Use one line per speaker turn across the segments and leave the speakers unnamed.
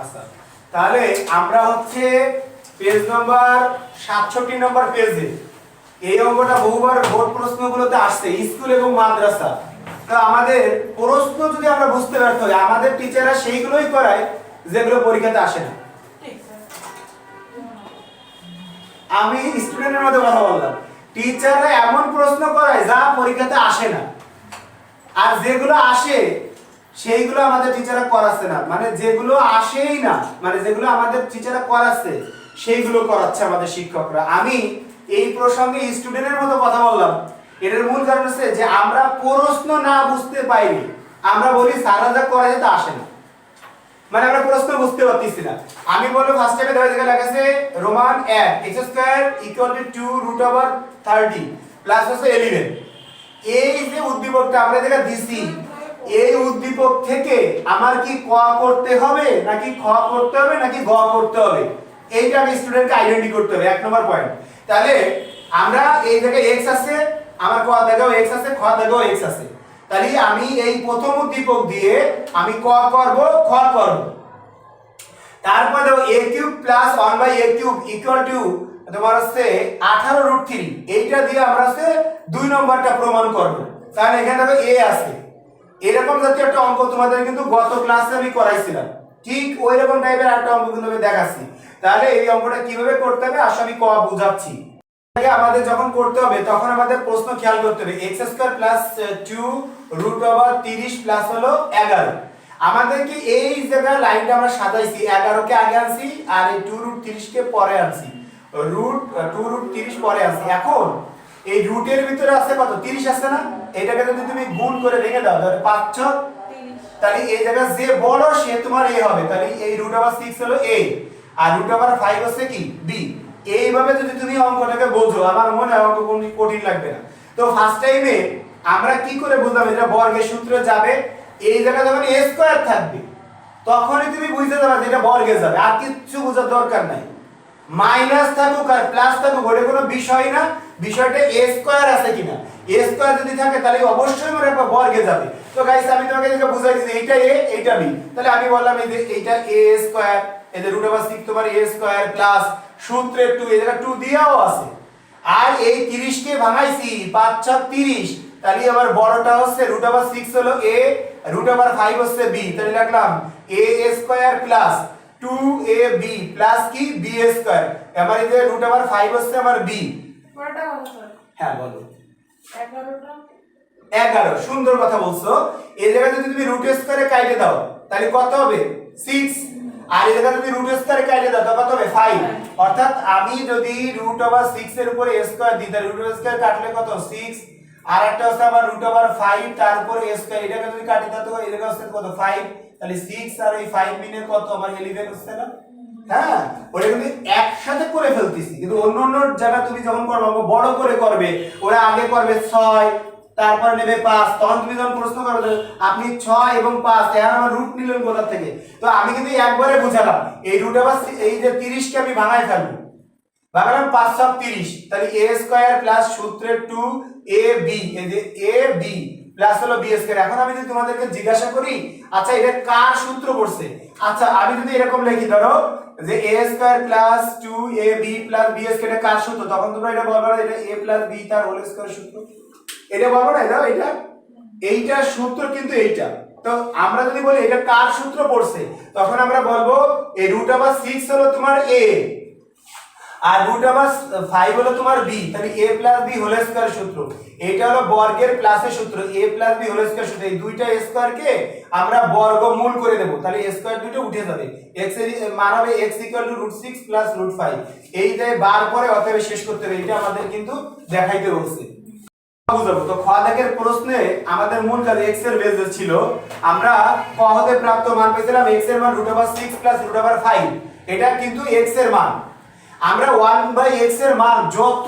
আচ্ছা। তাহলে আমরা হচ্ছে পেজ নাম্বার সাতষট্টি নম্বর পেজে এই অঙ্কটা বহুবার বোর্ড প্রশ্নগুলোতে আসছে স্কুল এবং মাদ্রাসা। তো আমাদের প্রশ্ন যদি আমরা বুঝতে ব্যর্থ হই আমাদের টিচাররা সেইগুলোই করায় যেগুলো পরীক্ষাতে আসে না। আমি স্টুডেন্টের মধ্যে কথা বললাম। টিচাররা এমন প্রশ্ন করায় যা পরীক্ষাতে আসে না। আর যেগুলো আসে সেইগুলো আমাদের টিচাররা করাচ্ছে না। মানে যেগুলো আসেই না মানে যেগুলো আমাদের টিচাররা করাচ্ছে, সেইগুলো করাচ্ছে আমাদের শিক্ষকরা। আমি এই প্রসঙ্গে স্টুডেন্টের মতো কথা বললাম। এটার মূল কারণ হচ্ছে যে আমরা প্রশ্ন না বুঝতে পাইনি আমরা বলি সারা যা করায় তা আসে না। মানে আমরা প্রশ্ন বুঝতে পারতেছি না। আমি বলব ফার্স্ট টাইমে ধরে দেখে লেখাছে Roman 1 x square equal to 2 root over 30 plus হচ্ছে 11 এই যে উদ্দীপকটা আমরা যেটা দিছি এই উদ্দীপক থেকে আমার কি ক করতে হবে, নাকি খ করতে হবে, নাকি গ করতে হবে? এইটা আমি স্টুডেন্টকে আইডেন্টি করতে হবে, এক নম্বর পয়েন্ট তাহলে আমরা এই জায়গায় এক্স আছে, আমার ক দেখাও x আছে, খ দেখাও x আছে। তাহলে আমি এই প্রথম উদ্দীপক দিয়ে আমি ক করব, খ করব। তারপর দেখো a cube plus 1 by a cube equal to তোমার হচ্ছে 18 রুট 3 এইটা দিয়ে আমরা হচ্ছে দুই নম্বরটা প্রমাণ করব। তাহলে এখানে দেখো এ আছে। এরকম জাতীয় একটা অঙ্ক তোমাদের কিন্তু গত ক্লাসে আমি করাইছিলাম। ঠিক ওই রকম টাইপের একটা অঙ্ক কিন্তু আমি দেখাচ্ছি। তাহলে এই অঙ্কটা কীভাবে করতে হবে আসলে আমি ক বুঝাচ্ছি। আমাদের যখন করতে হবে, তখন আমাদের প্রশ্ন খেয়াল করতে হবে। X square plus two root over তিরিশ প্লাস হলো এগারো। আমাদেরকে এই জায়গায় লাইনটা আমরা সাজাইছি। এগারোকে আগে আনছি আর এই টু রুট তিরিশকে পরে আনছি। রুট টু রুট তিরিশ পরে আনছি। এখন এই রুটের ভিতরে আছে কত? তিরিশ আছে না? এটাকে যদি তুমি গুণ করে ভেঙে দাও তাহলে পাঁচ ছ তাহলে এই জায়গায় যে বড় সে তোমার এ হবে। তাহলে এই রুট ওভার সিক্স হলো এ আর রুট ওভার ফাইভ হচ্ছে কি? বি এইভাবে যদি তুমি অঙ্কটাকে বোঝো আমার মনে হয় অঙ্ক কোনো কঠিন লাগবে না। তো ফার্স্ট টাইমে আমরা কি করে বুঝলাম এটা বর্গের সূত্রে যাবে? এই জায়গায় যখন এ স্কোয়ার থাকবে তখনই তুমি বুঝতে পারবে যে এটা বর্গে যাবে। আর কিচ্ছু বোঝার দরকার নাই। মাইনাস থাকুক আর প্লাস থাকুক, ওটা কোনো বিষয় না। বিষয়টা এ স্কোয়ার আছে কিনা? এ স্কোয়ার যদি থাকে, তাহলে অবশ্যই মনে রাখবে বর্গে যাবে। তো গাইস আমি তোমাকে যেটা বুঝাই দিচ্ছি, এইটা এ, এইটা বি। তাহলে আমি বললাম এই যে এইটা এ স্কোয়ার যে রুট ওভার সিক্স তোমার এ স্কোয়ার প্লাস সূত্রে টু এই জায়গা টু দিয়াও আছে। আর এই 30 কে ভাঙাইছি 5 6 30 তাহলে আবার বড়টা হচ্ছে রুট ওভার 6 হলো এ রুট ওভার 5 হচ্ছে বি। তাহলে লিখলাম a square plus 2ab plus কি? B স্কয়ার আমার এই যে রুট ওভার 5 হচ্ছে আমার
স্যার
হ্যাঁ বলো।
এগারোটা?
11 সুন্দর কথা বলছো। এই জায়গায় যদি তুমি রুট স্কয়ারে কাটে দাও তাহলে কত হবে? 6 আর এই জায়গায় যদি রুট স্কয়ারে কাটে দাও তাহলে কত হবে? 5 অর্থাৎ আমি যদি রুট ওভার 6 এর উপরে স্কয়ার দিই তাহলে রুট স্কয়ার কাটলে কত? 6 আর একটা হচ্ছে আমার রুট ওভার 5 তারপর স্কয়ার এটাকে যদি কাটি দাও তো এই জায়গায় হচ্ছে কত? 5 তাহলে 6 আর এই 5 মিনে কত? আমার 11 হচ্ছে না? হ্যাঁ? ওটা কিন্তু একসাথে করে ফেলতেছি। কিন্তু অন্য অন্য জায়গা তুমি যখন করবে বড় করে করবে। ওরা আগে করবে ছয়, তারপরে নেবে পাঁচ। তখন তুমি যখন প্রশ্ন করবে আপনি ছয় এবং পাঁচ, এখন আমার রুট নিলেন কোথা থেকে? তো আমি কিন্তু একবারে বুঝালাম। এই রুট আবার এই যে তিরিশকে আমি ভাঙায় ফেলব। ভাঙলাম পাঁচ সব তিরিশ। তাহলে এ স্কোয়ার প্লাস সূত্রের টু এ বি এই যে এ বি প্লাস হলো বি স্কোয়ার এখন আমি যদি তোমাদেরকে জিজ্ঞাসা করি আচ্ছা এটা কার সূত্র পড়ছে? আচ্ছা আমি যদি এরকম লিখি, ধরো যে a square plus two a b plus b square এটা কার সূত্র? তখন তোমরা এটা বলবে এটা এ প্লাস বি তার হোল স্কোয়ার সূত্র। এটা বলব না, এটা এটা? এইটার সূত্র কিন্তু এইটা। তো আমরা যদি বলি এটা কার সূত্র পড়ছে, তখন আমরা বলব, এই রুট ওভার সিক্স হলো তোমার এ আর রুট ওভার ফাইভ হলো তোমার বি তাহলে a plus b whole square সূত্র। এটা হলো বর্গের প্লাসের সূত্র a plus b whole square সূত্র। এই দুইটা স্কয়ারকে আমরা বর্গমূল করে দেব তাহলে স্কয়ার দুটো উঠে যাবে। X এর মান হবে x equal to root six plus root five এই যে বার করে অতএব শেষ করতে হবে এটা আমাদের কিন্তু দেখাইতে বলছে। বুঝাবো, তো খ প্রশ্নে আমাদের মূল কাজ x এর বেস ছিল। আমরা ক হতে প্রাপ্ত মান পেয়েছিলাম x এর মান root over six plus root over five এটা কিন্তু x এর মান। আমরা ওয়ান বাই x এর মান, যত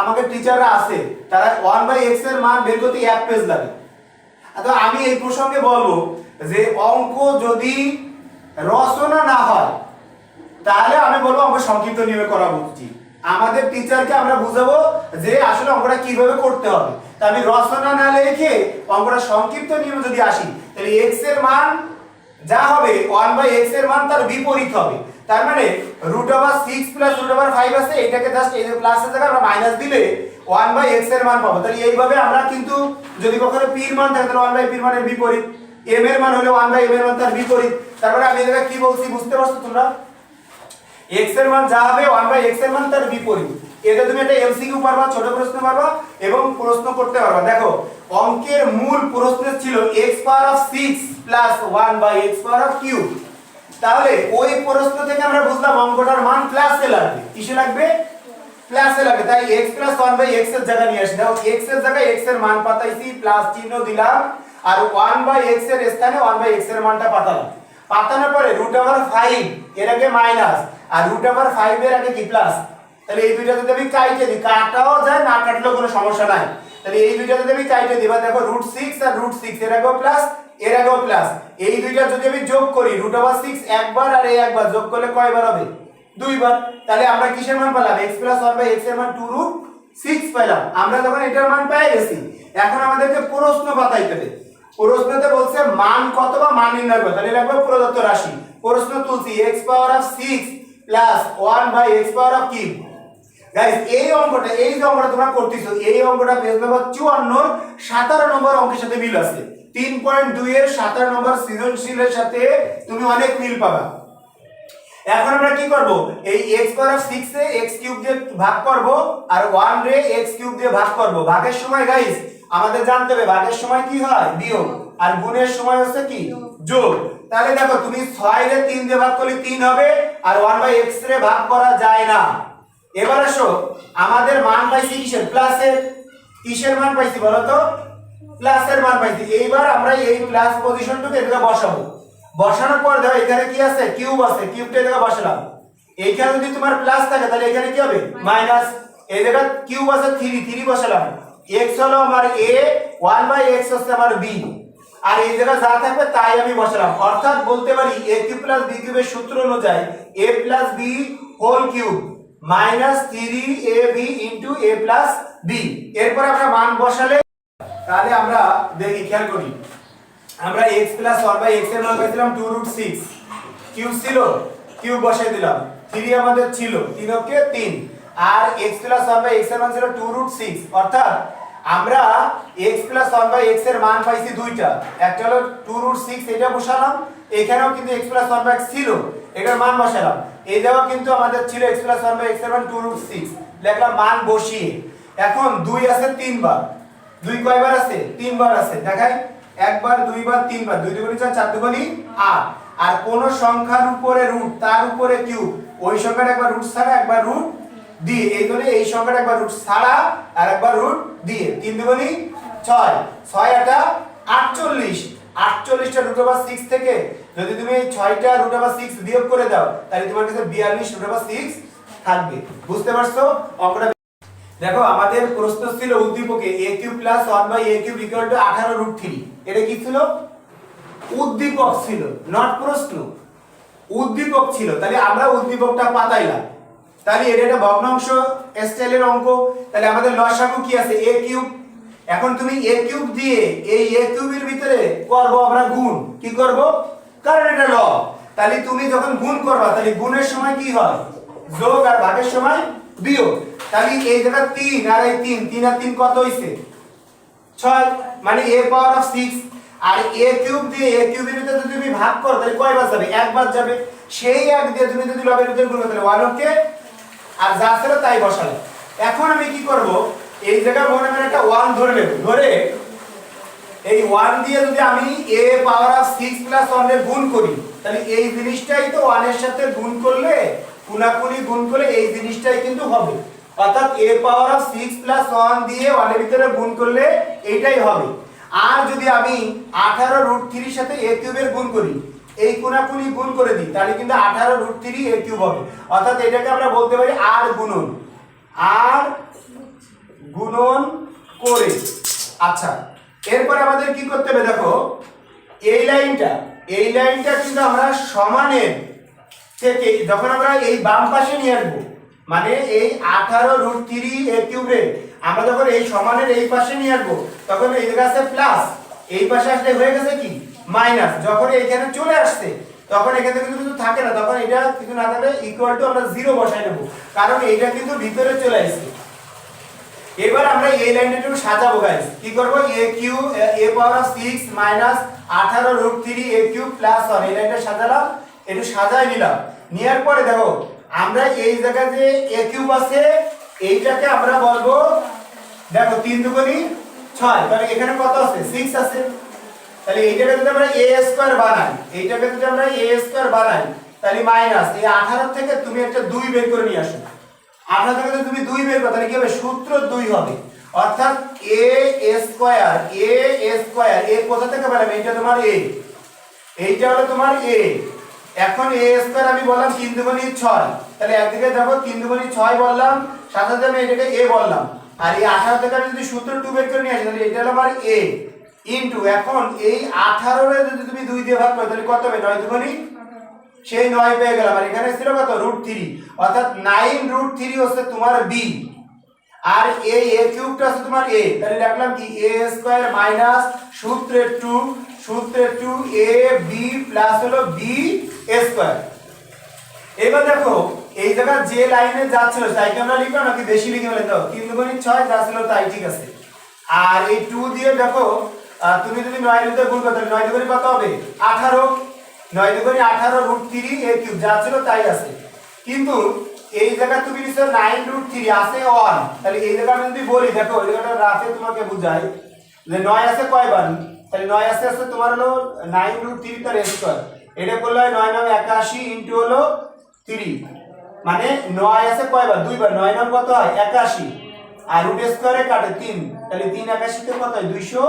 আমাকে টিচাররা আছে, তারা ওয়ান বাই x এর মান বের করতে এক পেজ লাগে। তো আমি এই প্রসঙ্গে বলব যে অঙ্ক যদি রচনা না হয়, তাহলে আমি বলব অঙ্ক সংক্ষিপ্ত নিয়মে করা উচিত। আমাদের টিচারকে আমরা বুঝাবো যে আসলে অঙ্কটা কীভাবে করতে হবে। তা আমি রচনা না লিখে অঙ্কটা সংক্ষিপ্ত নিয়মে যদি আসি, তাহলে x এর মান যা হবে ওয়ান বাই এক্সের মান তার বিপরীত হবে। তার মানে root over six plus root over five আছে, এটাকে জাস্ট এই প্লাসের জায়গায় আমরা মাইনাস দিলে ওয়ান বাই এক্সের মান পাবো। তাহলে এইভাবে আমরা কিন্তু যদি কখনো পির মান থাকে, তাহলে ওয়ান বাই পির মানের বিপরীত। এম এর মান হলে ওয়ান বাই এম এর মান তার বিপরীত। তারপরে আমি এটাকে কি বলছি, বুঝতে পারছ তোমরা? x এর মান যা হবে 1 বাই x এর মান তার বিপরীত। এটা তুমি একটা এমসিকিউ পারবা, ছোট প্রশ্ন পারবা এবং প্রশ্ন করতে পারবা। দেখো, অঙ্কের মূল প্রশ্ন ছিল x power of 6 plus 1 by x power of cube তাহলে ওই প্রশ্ন থেকে আমরা বুঝলাম অঙ্কটার মান প্লাসে লাগবে। কিসে লাগবে? প্লাসে লাগবে। তাই প্লাস 1 বাই এর নিয়ে আসি। এর জায়গায় এর মান পাতাইছি প্লাস চিহ্ন দিলাম, আর 1 বাই এর স্থানে 1 বাই এর মানটা পাতালাম। পাতানোর পরে রুট ওভার 5 এর আগে মাইনাস আর রুট ওভার 5 এর আগে কি প্লাস তাহলে এই দুইটা যদি আমি কাইটে দিই, কাটাও যায়, না কাটলেও কোনো সমস্যা নাই। তাহলে এই দুইটা যদি আমি কাইটে দিই বা দেখো রুট 6 আর রুট 6 এর আগেও প্লাস এর আগেও প্লাস এই দুইটা যদি আমি যোগ করি রুট ওভার 6 একবার আর এই একবার যোগ করলে কয়বার হবে? দুইবার। তাহলে আমরা কিসের মান পেলাম? x 1 বাই x এর মান 2 রুট 6 পেলাম আমরা যখন এটার মান পেয়ে গেছি, এখন আমাদেরকে প্রশ্ন পাতাইতে হবে। প্রশ্নতে বলছে মান কত বা মান নির্ণয় করতে তাহলে লাগবে প্রদত্ত রাশি। প্রশ্ন তুলছি, x power of 6 plus 1 by x power of কি? গাইস এই অঙ্কটা, এই যে অঙ্কটা তোমরা করতেছো, এই অঙ্কটা পেজ নাম্বার 54 17 নম্বর অঙ্কের সাথে মিল আছে। 3.2 এর 17 নম্বর সৃজনশীলের সাথে তুমি অনেক মিল পাবা। এখন আমরা কি করব? এই x পাওয়ার অফ 6 এ x কিউব দিয়ে ভাগ করব আর 1 রে x কিউব দিয়ে ভাগ করব। ভাগের সময় গাইস আমাদের জানতে হবে ভাগের সময় কি হয়? বিয়োগ। আর গুণের সময় হচ্ছে কি? যোগ। তাহলে দেখো, তুমি 6 রে 3 দিয়ে ভাগ করলে 3 হবে আর 1 বাই x রে ভাগ করা যায় না। এবার আসো, আমাদের মান পাইছি কিসের? প্লাসের কিসের মান পাইছি বলো তো? প্লাসের মান পাইছি। এইবার আমরা এই প্লাস পজিশনটুকে এদিকে বসাবো। বসানোর পর দেখো, এখানে কি আছে? কিউব আছে। কিউবটা এদিকে বসালাম। এইখানে যদি তোমার প্লাস থাকে, তাহলে এখানে কি হবে? মাইনাস এই জায়গা কিউব আছে 3 3 বসালাম। x হলো আমার a 1 বাই x হচ্ছে আমার b আর এই জায়গা যা থাকবে তাই আমি বসালাম। অর্থাৎ বলতে পারি, a কিউব প্লাস b কিউবের সূত্র অনুযায়ী, a plus b whole cube minus three a b into a plus b এরপর আমরা মান বসালে তাহলে আমরা দেখি, খেয়াল করি। আমরা x প্লাস 1 বাই x এর মান পাইছিলাম 2 রুট 6 কিউব ছিল কিউব বসাই দিলাম। 3 আমাদের ছিল 3 ওকে 3 আর x প্লাস 1 বাই x এর মান ছিল 2 রুট 6 অর্থাৎ আমরা x প্লাস 1 বাই x এর মান পাইছি দুইটা। একটা হলো 2 রুট 6 এটা বসালাম। এখানেও কিন্তু x প্লাস 1 বাই x ছিল, এটার মান বসালাম। এই জায়গাও কিন্তু আমাদের ছিল x প্লাস 1 বাই x এর মান 2 রুট 6 লিখলাম মান বসিয়ে। এখন দুই আছে তিনবার। দুই কয়বার আছে? তিনবার আছে। দেখাই। একবার, দুইবার, তিনবার। দুই দুগুণি চার চার দুগুণি আট। আর কোন সংখ্যার উপরে রুট তার উপরে কিউব ওই সংখ্যাটা একবার রুট ছাড়া, একবার রুট দিয়ে। এই জন্য এই সংখ্যাটা একবার রুট ছাড়া আর একবার রুট দিয়ে। তিন দুগুণি ছয়। ছয় আটা আটচল্লিশ। আটচল্লিশটা রুট ওভার সিক্স থেকে যদি তুমি এই ছয়টা রুট ওভার সিক্স বিয়োগ করে দাও, তাহলে তোমার কাছে বিয়াল্লিশ রুট ওভার সিক্স থাকবে। বুঝতে পারছ? অঙ্কটা দেখো, আমাদের প্রশ্ন ছিল উদ্দীপকে, a cube plus 1 by a cube equal to 18 root 3 এটা কি ছিল? উদ্দীপক ছিল নট প্রশ্ন। উদ্দীপক ছিল। তাহলে আমরা উদ্দীপকটা পাতাইলাম। তাহলে এটা একটা ভগ্নাংশ স্টাইলের অঙ্ক। তাহলে আমাদের লসাগু কি আছে? a কিউব এখন তুমি a কিউব দিয়ে এই a কিউবের ভিতরে করব আমরা গুণ। কি করব? কারণ এটা ল তাহলে তুমি যখন গুণ করবা, তাহলে গুণের সময় কি হয়? যোগ আর ভাগের সময় বিয়োগ। তাহলে এই জায়গা তিন আর এই তিন তিন আর তিন কত ছয় মানে a পাওয়ার অফ সিক্স আর a কিউব দিয়ে a কিউবের ভিতরে তুমি ভাগ করো, তাহলে কয়বার যাবে? একবার যাবে। সেই এক দিয়ে তুমি যদি লবের ভিতরে তাহলে ওয়ান আর যা ছিল তাই বসালে। এখন আমি কি করব? এই জায়গায় মনে মনে একটা ওয়ান ধরে নেব। ধরে এই ওয়ান দিয়ে যদি আমি a power of six plus ওয়ানের গুণ করি, তাহলে এই জিনিসটাই তো ওয়ানের সাথে গুণ করলে কুনাকুনি গুণ করলে এই জিনিসটাই কিন্তু হবে। অর্থাৎ a power of six plus one দিয়ে ওয়ানের ভিতরে গুণ করলে এইটাই হবে। আর যদি আমি আঠারো রুট থ্রির সাথে a কিউবের গুণ করি, এই কোনাকুনি গুণ করে দিই, তাহলে কিন্তু আঠারো রুট থ্রি a কিউব হবে। অর্থাৎ এটাকে আমরা বলতে পারি আর গুণন। আর গুণন করে। আচ্ছা এরপরে আমাদের কি করতে হবে দেখো? এই লাইনটা এই লাইনটা কিন্তু আমরা সমানের থেকে যখন আমরা এই বাম পাশে নিয়ে আসব মানে এই আঠারো রুট থ্রি এ কিউবে, আমরা যখন এই সমানের এই পাশে নিয়ে আসব, তখন এই জায়গা প্লাস এই পাশে আসলে হয়ে গেছে কি? মাইনাস যখন এখানে চলে আসছে, তখন এখানে কিন্তু থাকে না, তখন এটা কিছু না থাকলে ইকুয়াল টু আমরা জিরো বসাই নেব, কারণ এটা কিন্তু ভিতরে চলে আসছে। এবার আমরা এই লাইনটা একটু সাজাবো গাইস কি করব? a cube a power of 6 minus 18 root 3 a cube plus 1 এই লাইনটা সাজালাম। একটু সাজাই নিলাম। নেওয়ার পরে দেখো, আমরা এই জায়গায় যে a কিউব আছে, এইটাকে আমরা বলব, দেখো 3 দুগুণী 6 তাহলে এখানে কত আছে? 6 আছে। তাহলে এইটাকে যদি আমরা a স্কয়ার বানাই, এইটাকে যদি আমরা a স্কয়ার বানাই, তাহলে মাইনাস এই 18 থেকে তুমি একটা দুই বের করে নিয়ে আসো। আঠারো থেকে যদি তুমি দুই বের করো, তাহলে কি হবে? সূত্র দুই হবে। অর্থাৎ এ স্কোয়ার এ স্কোয়ার এ কোথা থেকে পেলাম? এইটা তোমার এ এইটা হলো তোমার এ এখন এ স্কোয়ার আমি বললাম তিন দুগুণী ছয়। তাহলে একদিকে যাব তিন দুগুণী ছয় বললাম, সাথে সাথে আমি এটাকে এ বললাম। আর এই আঠারো থেকে আমি যদি সূত্র টু বের করে নিয়ে আসি, তাহলে এটা হলো আমার এ ইন্টু এখন এই আঠারোরে যদি তুমি দুই দিয়ে ভাগ করো, তাহলে কত হবে? নয় দুগুণী? সেই নয় পেয়ে গেলাম। আর এখানে ছিল কত? রুট থ্রি অর্থাৎ নাইন রুট থ্রি হচ্ছে তোমার বি আর এই এ কিউবটা হচ্ছে তোমার এ তাহলে লিখলাম কি? এ স্কয়ার মাইনাস সূত্রের টু সূত্রের টু এ বি প্লাস হলো বি স্কয়ার এবার দেখো, এই জায়গা যে লাইনে যাচ্ছিল তাই কি আমরা লিখলাম নাকি বেশি লিখে বলে দাও? তিন দুগুণী ছয় ছিল তাই, ঠিক আছে। আর এই টু দিয়ে দেখো তুমি যদি নয় দুটো গুণ করতে নয় দুগুণী কত হবে? আঠারো। নয় দুগুণী আঠারো রুট থ্রি এ কিউব যা ছিল তাই আছে। কিন্তু এই জায়গা তুমি নিশ্চয় নাইন রুট থ্রি আছে ওয়ান তাহলে এই জায়গা আমি যদি বলি, দেখো, এই জায়গাটা রাতে তোমাকে বুঝাই যে নয় আছে কয়বার তাহলে নয় আছে আছে তোমার হলো নাইন রুট থ্রি তার স্কোয়ার এটা করলে হয় নয় নাম একাশি ইন্টু হলো থ্রি মানে নয় আছে কয়বার দুইবার নয় নাম কত হয়? একাশি। আর রুট স্কোয়ারে কাটে তিন। তাহলে তিন একাশিতে কত হয়? দুইশো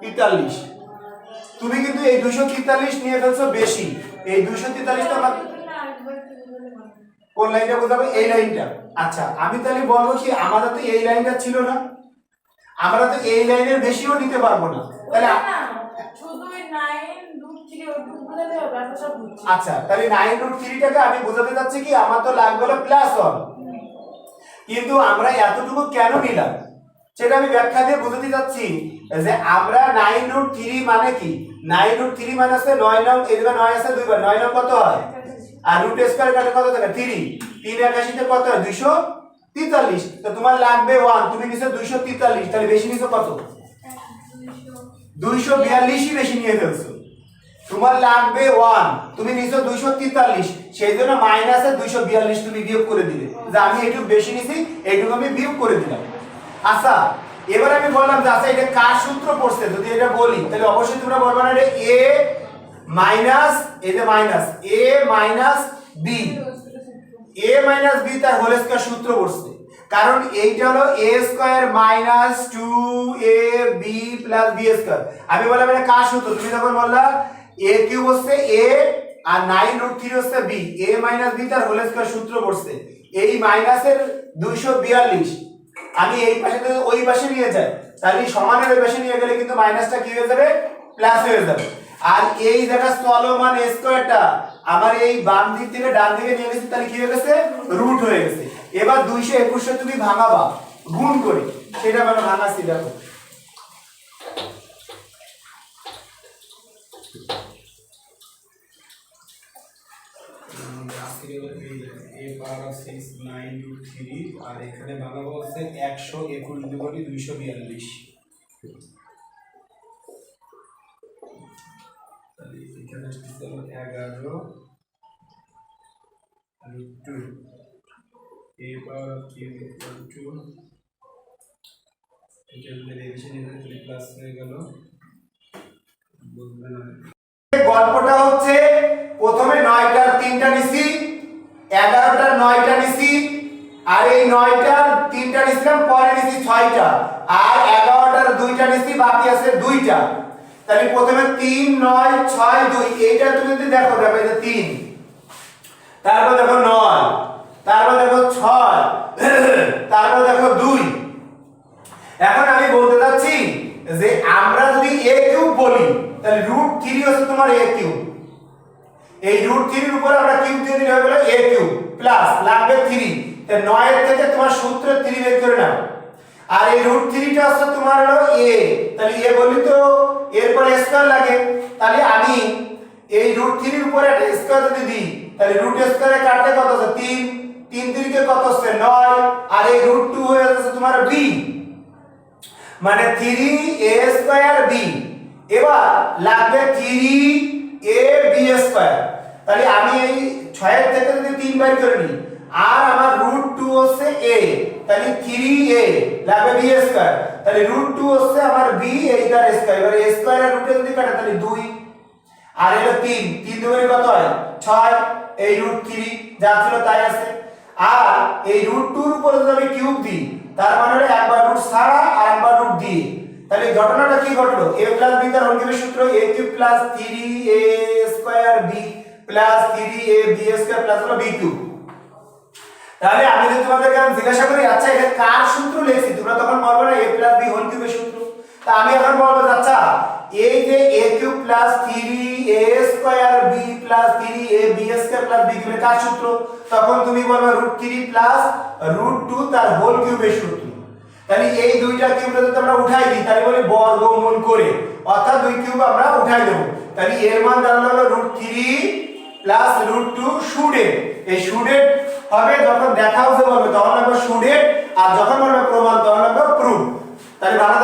তেতাল্লিশ। তুমি কিন্তু এই দুশো তেতাল্লিশ নিয়ে ফেলছো বেশি। এই দুশো তেতাল্লিশটা আমার কোন লাইনটা বোঝাবো? এই লাইনটা। আচ্ছা আমি তাহলে বলব কি আমাদের তো এই লাইনটা ছিল না। আমরা তো এই লাইনের বেশিও নিতে পারব না। তাহলে আচ্ছা তাহলে নাইন রুট থ্রিটাকে আমি বোঝাতে চাচ্ছি কি আমার তো লাগবে হলো প্লাস ওয়ান কিন্তু আমরা এতটুকু কেন নিলাম? সেটা আমি ব্যাখ্যা দিয়ে বোঝাতে চাচ্ছি যে আমরা নাইন রুট থ্রি মানে কি? নাইন রুট থ্রি মানে আছে নয় নং জায়গায় নয় আছে দুইবার নয় নং কত হয়? আর রুট স্কোয়ার কাটে কত থাকে? থ্রি তিন একাশিতে কত দুইশো তেতাল্লিশ। তো তোমার লাগবে ওয়ান তুমি নিছো দুইশো তেতাল্লিশ। তাহলে বেশি নিছো কত? দুইশো বিয়াল্লিশই বেশি নিয়ে ফেলছো। তোমার লাগবে ওয়ান তুমি নিছো দুইশো তেতাল্লিশ। সেই জন্য মাইনাসে দুইশো বিয়াল্লিশ তুমি বিয়োগ করে দিলে। যে আমি একটু বেশি নিছি এইটুকু আমি বিয়োগ করে দিলাম। আচ্ছা এবার আমি বললাম যে আচ্ছা এটা কার সূত্র পড়ছে? যদি এটা বলি, তাহলে অবশ্যই তোমরা বলবে না, এটা এ মাইনাস এই যে minus, a minus b. A minus b তার হোল স্কয়ার সূত্র পড়ছে কারণ এইটা হলো a square minus two a b plus b square আমি বললাম এটা কার সূত্র? তুমি যখন বললা এ কিউব হচ্ছে এ আর নাইন রুট থ্রি হচ্ছে বি এ মাইনাস বি তার হোল স্কয়ার সূত্র পড়ছে এই মাইনাসের দুইশো বিয়াল্লিশ। আমি এই পাশে ওই পাশে নিয়ে যাই, তাহলে সমানের ওই পাশে নিয়ে গেলে কিন্তু মাইনাসটা কি হয়ে যাবে? প্লাস হয়ে যাবে। আর এই জায়গা চলমান স্কোয়ারটা আমার এই বাম দিক থেকে ডান দিকে নিয়ে গেছে, তাহলে কি হয়ে গেছে? রুট হয়ে গেছে। এবার দুইশো একুশে তুমি ভাঙাবা, গুণ করে। সেটা মানে ভাঙাচ্ছি, দেখো।
আর এখানে বানাবো হচ্ছে একশো একুশ দুগুণি দুইশো বিয়াল্লিশ তাহলে এখানে এগারো প্লাস হয়ে গেল বলবে
গল্পটা হচ্ছে প্রথমে নয়টার তিনটা নিছি, এগারোটার নয়টা নিছি, আর এই নয়টার তিনটা নিছিলাম, পরে নিছি ছয়টা, আর এগারোটার দুইটা নিছি, বাকি আছে দুইটা। তাহলে প্রথমে তিন, নয়, ছয়, দুই, এইটা তুমি যদি দেখো দেখো যে তিন। তারপর দেখো নয়, তারপর দেখো ছয়, তারপর দেখো দুই। এখন আমি বলতে চাচ্ছি যে আমরা যদি এ কিউব বলি, তাহলে রুট থ্রি হচ্ছে তোমার এ কিউব এই রুট থ্রির উপরে আমরা কিউব দিয়ে দিলে হয়ে গেল এ কিউব প্লাস লাগবে থ্রি নয়ের থেকে তোমার সূত্র থ্রি বের করে নাও। আর এই রুট থ্রিটা হচ্ছে তোমার হলো এ তাহলে এ বলি তো এরপরে স্কয়ার লাগে, তাহলে আমি এই রুট থ্রির উপরে একটা স্কয়ার যদি দিই, তাহলে রুট স্কয়ারে কাটতে কত হচ্ছে? তিন। তিন তিনকে কত হচ্ছে? নয়। আর এই রুট টু হয়ে যাচ্ছে তোমার বি মানে থ্রি এ স্কয়ার বি এবার লাগবে থ্রি এ বি স্কয়ার তাহলে আমি এই ছয়ের থেকে যদি তিন বের করে নিই আর আমার রুট টু হচ্ছে এ তাহলে থ্রি এ লাগবে বি স্কয়ার তাহলে রুট টু হচ্ছে আমার বি এইটার স্কয়ার এবার এ স্কয়ার আর রুটে যদি কাটে, তাহলে দুই। আর এলো তিন। তিন দুগুণে কত হয়? ছয়। এই রুট থ্রি যা ছিল তাই আছে। আর এই রুট টুর উপরে যদি আমি কিউব দিই, তার মানে হলো একবার রুট ছাড়া আর একবার রুট দিয়ে। তাহলে ঘটনাটা কি ঘটলো? এ প্লাস বি তার হোলকিউবের সূত্র a cube plus three a square b plus 3a b square plus হলো b কিউব তাহলে আমি যদি তোমাদেরকে আমি জিজ্ঞাসা করি আচ্ছা এটা কার সূত্র লিখছি? তোমরা তখন বলবে না a প্লাস b হোল কিউবের সূত্র। তা আমি এখন বলব আচ্ছা এই যে a cube plus 3a square b plus 3a b square plus b কিউবের কার সূত্র? তখন তুমি বলবে রুট 3 প্লাস রুট 2 তার হোল কিউবের সূত্র। তাহলে এই দুইটা কিউব যদি আমরা উঠাই দিই, তাহলে বলি বর্গমূল করে। অর্থাৎ দুই কিউব আমরা উঠাই দেব। তাহলে এর মান দাঁড়াল হলো রুট 3 প্লাস রুট টু শুডেড এই শুডেড হবে যখন দেখা হচ্ছে বলবে, তখন লাগবে শুডেড আর যখন বলবে প্রমাণ, তখন লাগবে প্রুফ তাহলে ভালো